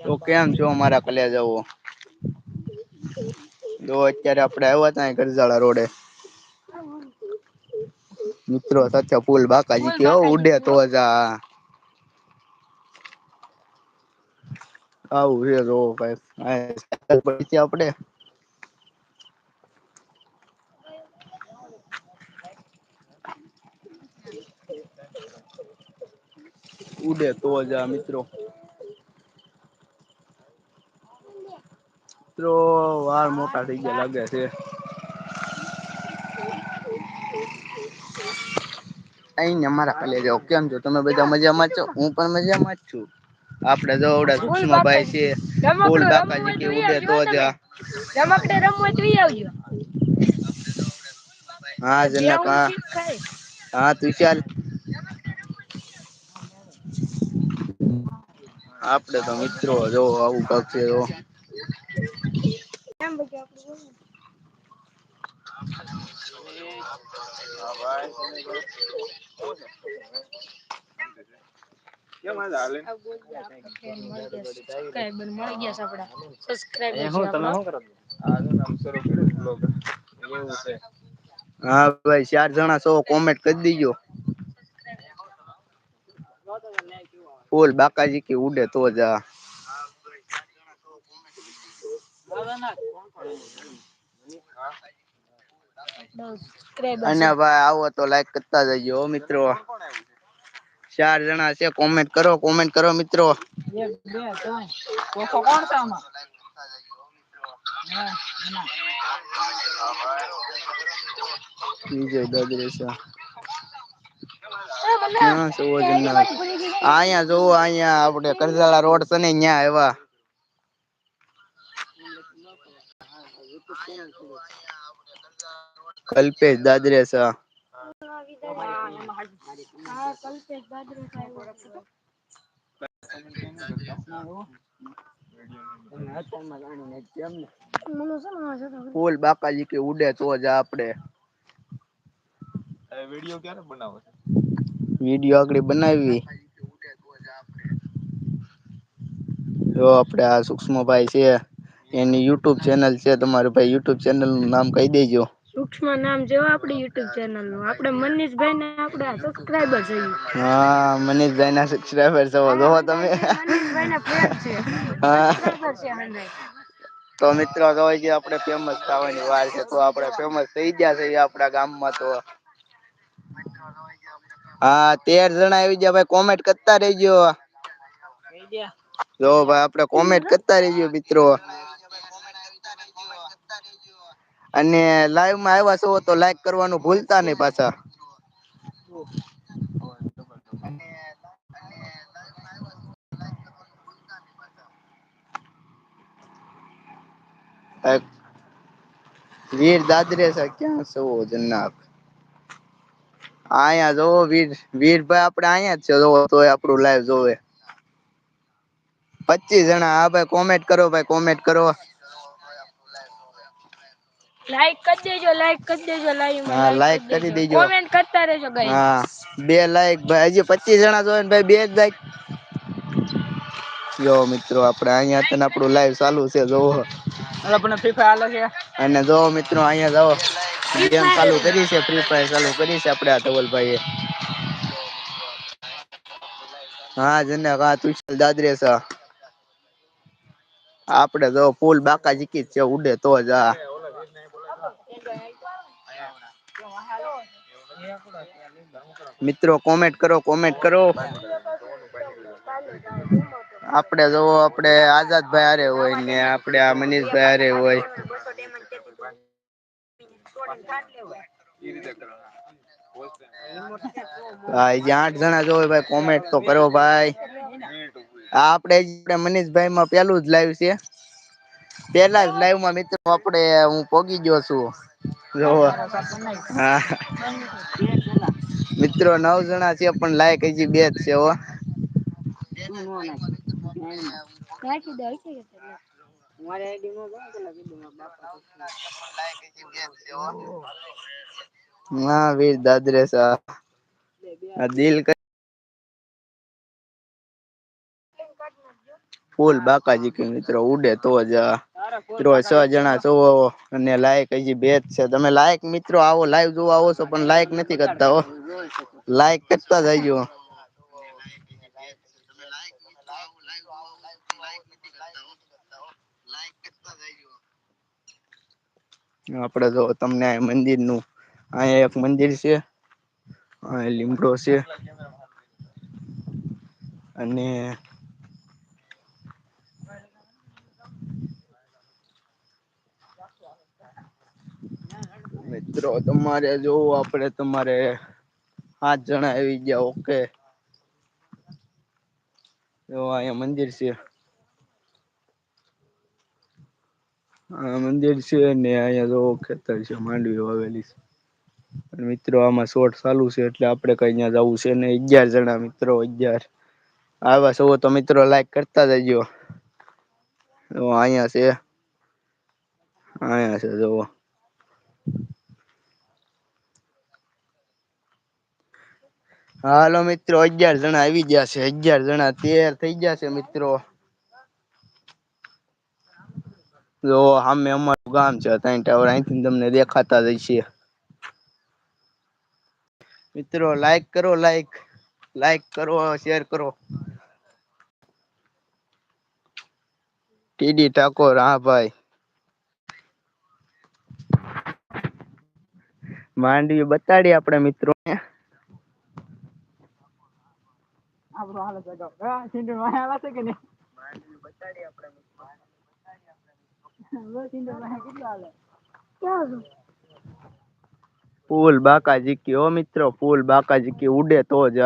તો કેમ છો અમારા જવો તો અત્યારે આપડે આવ્યા તા ગરજાળા રોડે. મિત્રો સાચા ફૂલ બાકાજી કેવો ઉડે તો જા આવું છે જો ભાઈ આપડે ઉડે તો જ આ મિત્રો. મિત્રો વાળ મોટા થઈ ગયા લાગે છે. અહીને અમારા કલેજાઓ કેમ છો? તમે બધા મજામાં છો? હું પણ મજામાં જ છું. આપડે જોવડા સૂક્ષ્મ ભાઈ છે ફૂલ કાકાજી કે ઉડે તો જ રમકડે રમવા જોઈ આવજો. હા જનક હા હા તું આપડે તો મિત્રો જો આવું કાક છે હાલે હા ભાઈ ચાર જણા સો કોમેન્ટ કરી દીજો. ફૂલ બાકાજી કે ઉડે તો જા અને ભાઈ આવો તો લાઈક કરતા જજો મિત્રો. ચાર જણા છે કોમેન્ટ કરો કોમેન્ટ કરો મિત્રો. વિજય કોણ છે. વિજય દાદરેસા ક્યાં અહિયાં જોવો અહિયાં આપડે કરજાલા રોડ છે ને ત્યાં આવ્યા. કલ્પેશ દાદરે ફૂલ બાકાજી કે ઉડે તો જ આપડે વીડિયો ક્યારે બનાવો વીડિયો આગળ બનાવી. જો આપડે આ સૂક્ષ્મભાઈ છે એની યુટ્યુબ ચેનલ છે તમારે ભાઈ યુટ્યુબ ચેનલનું નામ કહી દેજો. સૂક્ષ્મ નામ જેવો આપડે યુટ્યુબ ચેનલનું આપડે મનીષભાઈ ને આપડે સબસ્ક્રાઈબર છે હા મનીષભાઈ ના સબસ્ક્રાઈબર છો. જોવો તમે હા તો મિત્રો તો હોય આપણે ફેમસ થવાની વાર છે તો આપડે ફેમસ થઈ ગયા છે આપણા ગામમાં તો. હા તેર જણા આવી ગયા ભાઈ કોમેન્ટ કરતા રહીજો. જો ભાઈ આપણે કોમેન્ટ કરતા રહીજો મિત્રો. અને લાઈવમાં આવ્યા છો તો લાઈક કરવાનું ભૂલતા નહીં પાછા. વીર દાદરે ક્યાં છો જન્નાક અહીંયા જોવો વીર, વીરભાઈ આપણે અહીંયા જ છે જોવો તોય આપણું લાઈવ જોવે. પચીસ જણા. હા ભાઈ કોમેન્ટ કરો ભાઈ કોમેન્ટ કરો. લાઈક કરી દેજો લાઈક કરી દેજો લાઈવમાં હા લાઈક કરી દેજો. દેજો. કોમેન્ટ કરતા રેજો ગાઈસ હા બે લાયક ભાઈ હજી પચીસ જણા જોયને ભાઈ બે જ લાઈક જો મિત્રો આપડે અહિયાં ને આપડું લાઈવ ચાલુ છે જોવો. અને જો મિત્રો અહિયાં જો ગેમ ચાલુ કરી છે ફ્રી ફાયર ચાલુ કરી છે આપડે આ ધવલભાઈ હા જનક હા તુષાલ દાદરેસ આપડે તો ફૂલ બાકા ચીકી છે, ઉડે તો જ આ. મિત્રો કોમેન્ટ કરો કોમેન્ટ કરો. આપડે જોવો આપડે આઝાદ ભાઈ હારે હોય ને આપડે આ મનીષભાઈ હારે હોય. હા આઠ જણા જો ભાઈ કોમેન્ટ તો કરો ભાઈ. આપડે મનીષભાઈ માં પેલું જ લાઈવ છે. પેલા જ લાઈવમાં મિત્રો આપણે, હું પોગી ગયો છું. હા. મિત્રો નવ જણા છે, પણ લાયક હજી બે જ છે, હા. વીર દાદરેસા દિલ ફૂલ બાકાજી કે મિત્રો ઉડે તો જ મિત્રો છ જણા છો અને લાયક હજી બેજ છે. તમે લાયક મિત્રો આવો લાઈવ જોવા આવો છો, પણ લાયક નથી કરતા હો. લાયક કરતા જઈજો આપડે જો તમને મંદિરનું અહીંયા એક મંદિર છે, અહીંયા લીમડો છે. અને મિત્રો, તમારે જોવું આપડે તમારે પાંચ જણા આવી ગયા, ઓકે. જો અહીંયા મંદિર છે. મંદિર છે ને અહીંયા જો ખેતર છે માંડવી વાવેલી છે. મિત્રો, આમાં શોર્ટ ચાલુ છે, એટલે આપણે કઈ અહીંયા જવું છે ને અગિયાર જણા મિત્રો, અગિયાર. આવા સૌ તો મિત્રો લાઈક કરતા જજો. અહિયાં છે. અહીંયા છે જોવો હાલો મિત્રો, અગિયાર જણા આવી ગયા છે. અગિયાર જણા તેર થઈ ગયા છે મિત્રો. જો, સામે અમારું ગામ છે ત્યાં ટાવર. અહીંથી તમને દેખાતા જશે મિત્રો લાઈક કરો લાઈક લાઈક કરો શેર કરો. ટીડી ઠાકોર, હા ભાઈ. માંડવી બતાડી આપડા મિત્રોને આપડો હાલ છે કે નહીં? ફૂલ બાકા ચીકી ઓ મિત્રો, ફૂલ બાકા ચીકી ઉડે તો જ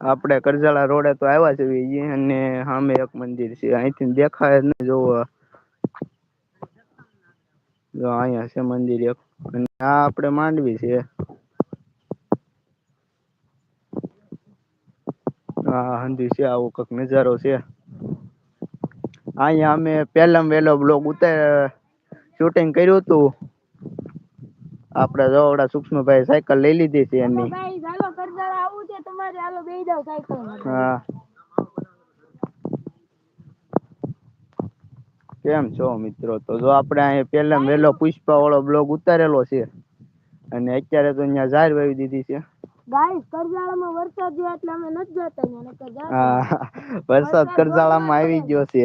આપણે કરજાળા રોડે તો આવ્યા છે અને સામે એક મંદિર છે. અહીંથી દેખાય જોવો. જો અહીંયા છે મંદિર એક. અને આ આપણે માંડવી છે. હા હાંજી છે આવું કંઈક નજારો છે. અહીંયા અમે પહેલામાં વેલો બ્લોગ ઉતાર શૂટિંગ કર્યું હતું. આપડે જોવડા સુક્ષ્મભાઈ સાયકલ લઈ લીધી છે એની. આવું છે તમારે હાલો બેહી જાવ સાયકલમાં હા. કેમ છો મિત્રો? તો જો આપડે અહીંયા પહેલા વેલો પુષ્પા વાળો બ્લોગ ઉતારેલો છે. અને અત્યારે તો અહિયાં જાહેર વાવી દીધી છે. ગાઈસ કરજાળામાં વરસાદ છે એટલે અમે નથી જતા હા વરસાદ કરજાળામાં આવી ગયો છે.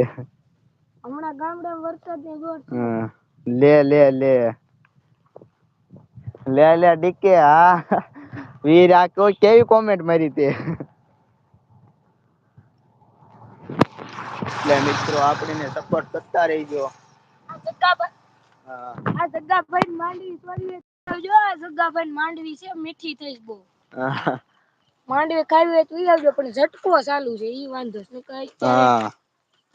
હમણાં ગામડામાં વરસાદની જોર લે લે લે. લે લે ડીકે હા વીર આ કોઈ કેવી કોમેન્ટ મારી તે? એટલે મિત્રો આપડીને સપોર્ટ કરતા રહીજો. હા. આ જગ્ગા ભાઈ માંડવી સોરી જો આ જગ્ગા ભાઈ માંડવી છે મીઠી થઈ બહુ. માંડવી ખાવી હોય તો ઈ આવજો પણ ઝટકો ચાલુ છે ઈ વાંધો હા.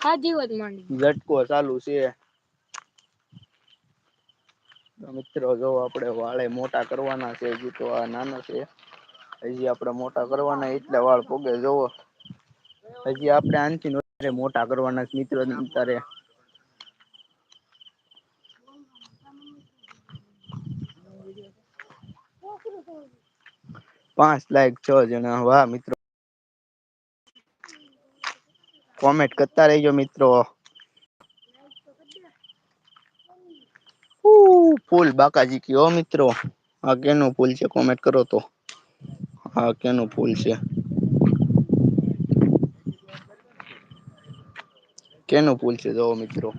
ખાધી હોત માંડવી. ઝટકો ચાલુ છે. મિત્રો જો આપડે વાળે મોટા કરવાના છે હજી તો આ નાનો છે. હજી આપડે મોટા કરવાના એટલે વાળ પોગે જોવો હજી આપણે આનથી વધારે મોટા કરવાના છે મિત્રો ત્યારે પાંચ લાઈક છ જણા વાહ મિત્રો. કોમેન્ટ કરતા રહીજો મિત્રો. ફૂલ બાકાજી કી હો મિત્રો. આ કેનું ફૂલ છે કોમેન્ટ કરો તો. હા કેનું ફૂલ છે. કેનું પુલ છે જોવો મિત્રો.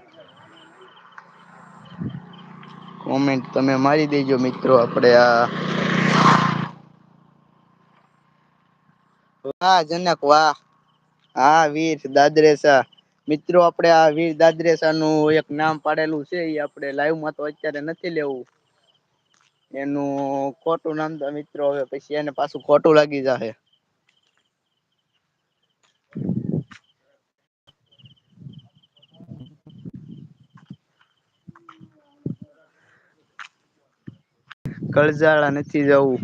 કોમેન્ટ તમે મારી દેજો મિત્રો, આપણે આ વાહ જનક, વાહ. હા, વીર દાદરેસા. મિત્રો આપડે આ વીર દાદરેસા નું એક નામ પાડેલું છે એ આપડે લાઈવમાં તો અત્યારે નથી લેવું. એનું ખોટું નામ તો મિત્રો હવે પછી એને પાછું ખોટું લાગી જશે કળજાળા નથી જવું.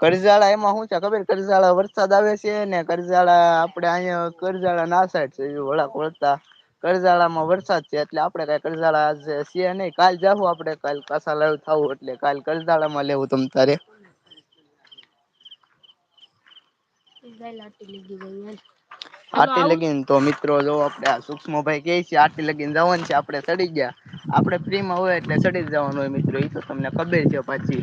કરજાળા એમાં શું છે ખબર? કરજાળા વરસાદ આવે છે ને કરજાળા આપડે અહીંયા કરજાળા ના સાઈડ છે વળાક વળતા કરજાળામાં વરસાદ છે એટલે આપડે કઈ કરજાળા છે નહીં. કાલ જાવું આપડે કાલ કાસા લાઈવ થવું એટલે કાલ કરજાળામાં લેવું તમ તારે. આટી લગીન તો મિત્રો જો આપડે સૂક્ષ્મ ભાઈ કે છે આટી લગીન જવાનું છે આપડે ચડી ગયા. આપડે ફ્રી માં હોય એટલે સડી જવાનું હોય મિત્રો એ તો તમને ખબર છે પાછી.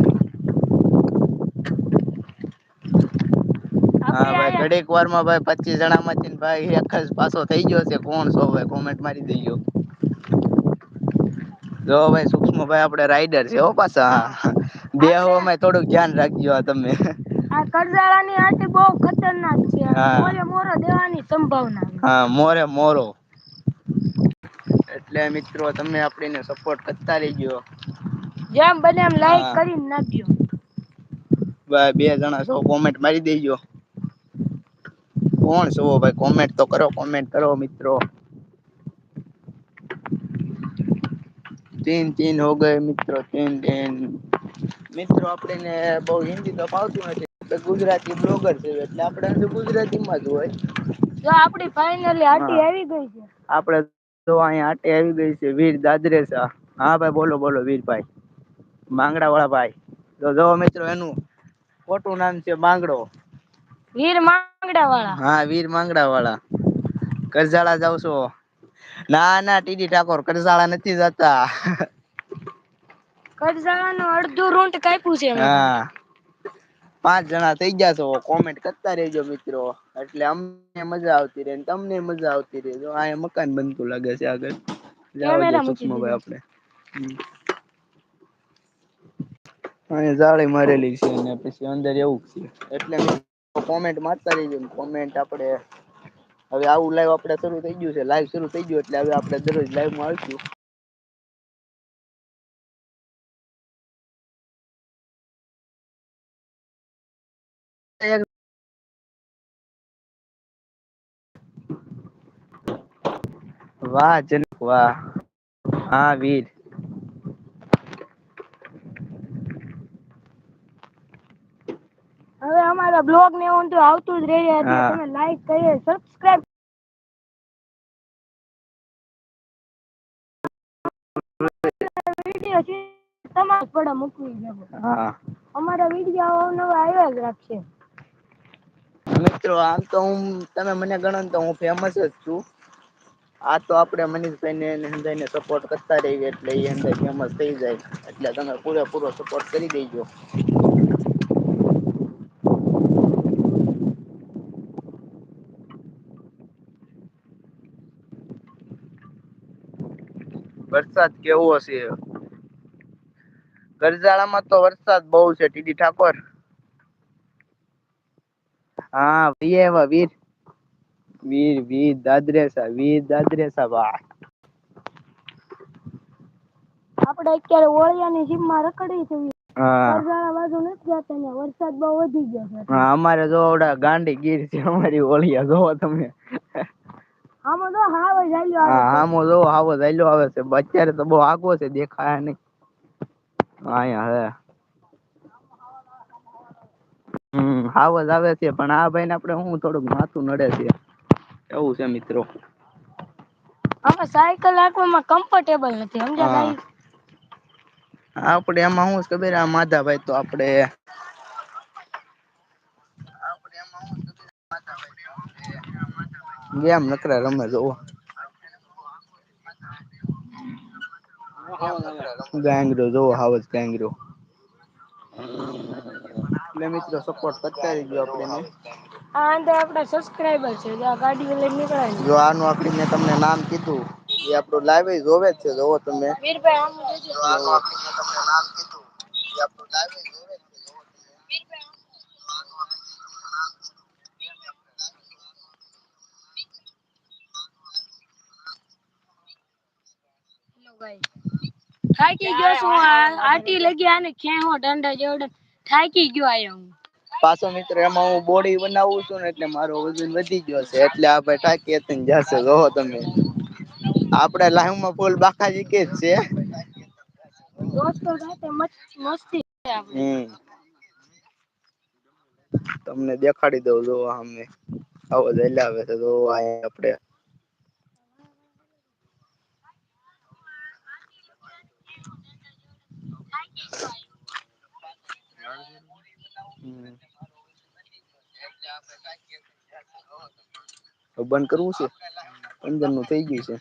હા ભાઈ ઘડીક વારમાં ભાઈ પચીસ જણા માંથી ભાઈ એક જ પાછો થઈ ગયો છે. કોણ સો ભાઈ કોમેન્ટ મારી દેજો. જો ભાઈ સૂક્ષ્મ ભાઈ આપડે રાઈડર છે હો પાછા. દેહોમાં થોડુંક ધ્યાન રાખજો તમે. આ કરજાળાની આટી બહુ ખતરનાક છે. મોરે મોરો દેવાની સંભાવના હા મોરે મોરો. એટલે મિત્રો તમે આપણીને સપોર્ટ કરતા રહેજો. જેમ બને એમ લાઈક કરીને નાખજો. ભાઈ બે જણા સૌ કોમેન્ટ મારી દેજો. કોણ છો ભાઈ? કોમેન્ટ તો કરો કોમેન્ટ કરો મિત્રો. તીન તીન હો ગયે મિત્રો તીન તીન. મિત્રો આપડીને બહુ હિન્દી તો ફાવતું નથી. ગુજરાતી બ્લોગર છે એટલે આપડે ગુજરાતી માં જ હોય. જો આપણી ફાઈનલી આટી આવી ગઈ છે. આપણે તો અહીંયા આટી આવી ગઈ છે વીર દાદરેસા હા ભાઈ બોલો બોલો વીરભાઈ માંગડા વાળા ભાઈ. તો જો મિત્રો એનું ખોટું નામ છે બાંગડો વીર માંગડા વાળા હા વીર માંગડા વાળા કરજાળા જાવ છો. ના ના ટીડી ઠાકોર કરજાળા નથી જતા. કરજાળા નું અડધું રૂટ કાપ્યું છે હા. પાંચ જણા થઈ ગયા છો. કોમેન્ટ કરતા રહેજો મિત્રો. એટલે અમને મજા આવતી રે તમને મજા આવતી રહે. જો આ મકાન બનતું લાગે છે આગળ. ભાઈ આપણે. આપડે જાળી મારેલી છે અને પછી અંદર એવું છે. એટલે કોમેન્ટ મારતા રહીજો કોમેન્ટ આપડે હવે આવું લાઈવ આપડે શરૂ થઈ ગયું છે. લાઈવ શરૂ થઈ ગયું એટલે હવે આપણે દરરોજ લાઈવમાં આવીશું. વાહ જનક વાહ. હા, વીર. અમારા બ્લોગ ને હું તો આવતું જ રહી એટલે તમે લાઈક કરીએ સબસ્ક્રાઇબ વીડિયો છે તમારા પડે મૂકવી જ હા. અમારા વીડિયો અવનવા આવ્યા જ રાખશે. મિત્રો આમ તો હું તમે મને ગણો તો હું ફેમસ જ છું. આ તો આપડે મનીષભાઈને સપોર્ટ કરતા રહીએ એટલે એ ફેમસ થઈ જાય. એટલે તમે પૂરેપૂરો સપોર્ટ કરી દેજો. વરસાદ કેવો છે? કરજાળામાં તો વરસાદ બહુ છે ટીડી ઠાકોર. હા વીએ વીર. વીર વીર દાદરેસા વીર દાદરેસા બા આપડે અત્યારે ઓળિયા ની સીમમાં રખડી છે હા. બાજુ નથી જતા વરસાદ બહુ વધી ગયો છે. હા અમારે જોવડા ગાંડી ગીર છે અમારી ઓળિયા જોવો તમે. આમાં તો હાવ જ આવે હા છે. આવે અત્યારે તો બહુ આગો છે દેખાયા નહીં. હમ હાવજ આવે છે. પણ આ ભાઈને આપડે હું થોડુંક માથું નડે છે. એવું છે મિત્રો. અમે સાયકલ હાકવામાં કમ્ફર્ટેબલ નથી સમજ્યા હા. આપડે એમાં હું ખબર? આ માધાભાઈ તો આપડે ગેમ નકરા રમે જોવો ગેંગરો જોવો હાવજ ગેંગરો. એટલે મિત્રો સપોર્ટ કરતા રહીજો આપણે આ અંદર આપડા સબસ્ક્રાઈબર છે આ ગાડી લઈને નીકળાય જો આનું આપણે મેં તમને નામ કીધું એ આપણો લાઈવ જોવે જ છે જોવો તમે. વીરભાઈ આમ જોજો. તમને નામ કીધું એ આપણો લાઈવ જોવે છે જોવો તમે થાકી ગયો છું આટી લગી આને ખેહો દંડા જેવડે. થાકી ગયો આયો હું. પાછો મિત્ર એમાં હું બોડી બનાવું છું ને એટલે મારો વજન વધી ગયો છે. એટલે આપણે ભાઈ ટાકી જશે. જોવો તમે. આપડે લાઈવમાં ફૂલ બાકાજી કે જ છે. દોસ્તો સાથે મસ્તી હમ. તમને દેખાડી દઉં જો અમે આવો જ હલાવે છે જો આ હવે બંધ કરવું છે? પંદરનું થઈ ગયું છે.